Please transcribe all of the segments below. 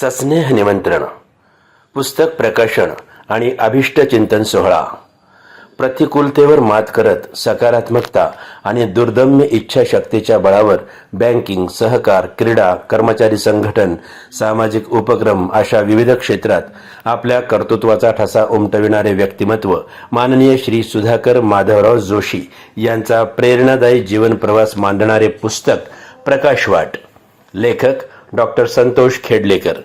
सस्नेह निमंत्रण पुस्तक प्रकाशन आणि अभिष्ट चिंतन सोहळा. प्रतिकूलतेवर मात करत सकारात्मकता आणि दुर्दम्य इच्छाशक्तीच्या बळावर बँकिंग सहकार क्रीडा कर्मचारी संघटन सामाजिक उपक्रम अशा विविध क्षेत्रात आपल्या कर्तृत्वाचा ठसा उमटविणारे व्यक्तिमत्व माननीय श्री सुधाकर माधवराव जोशी यांचा प्रेरणादायी जीवन प्रवास मांडणारे पुस्तक प्रकाशवाट. लेखक डॉक्टर संतोष खेडलेकर.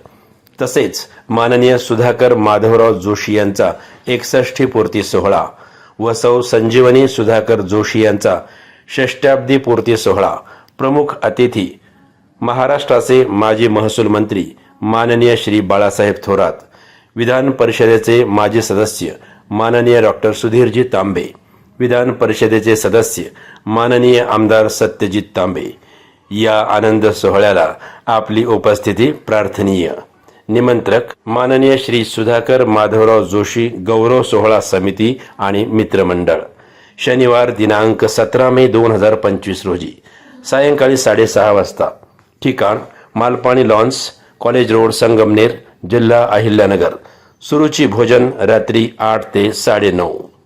तसेच माननीय सुधाकर माधवराव जोशी यांचा एकसष्टी पूर्ती सोहळा व सौ संजीवनी सुधाकर जोशी यांचा षष्टाब्दी पूर्ती सोहळा प्रमुख अतिथी महाराष्ट्राचे माजी महसूल मंत्री माननीय श्री बाळासाहेब थोरात विधान परिषदेचे माजी सदस्य माननीय डॉक्टर सुधीरजी तांबे विधान परिषदेचे सदस्य माननीय आमदार सत्यजित तांबे या आनंद सोहळ्याला आपली उपस्थिती प्रार्थनीय. निमंत्रक माननीय श्री सुधाकर माधवराव जोशी गौरव सोहळा समिती आणि मित्रमंडळ. शनिवार दिनांक सतरा मे दोन हजार पंचवीस रोजी सायंकाळी साडेसहा वाजता. ठिकाण Malpani lawns college road Sangamner जिल्हा अहिल्यानगर. सुरुची भोजन रात्री आठ ते साडेनऊ.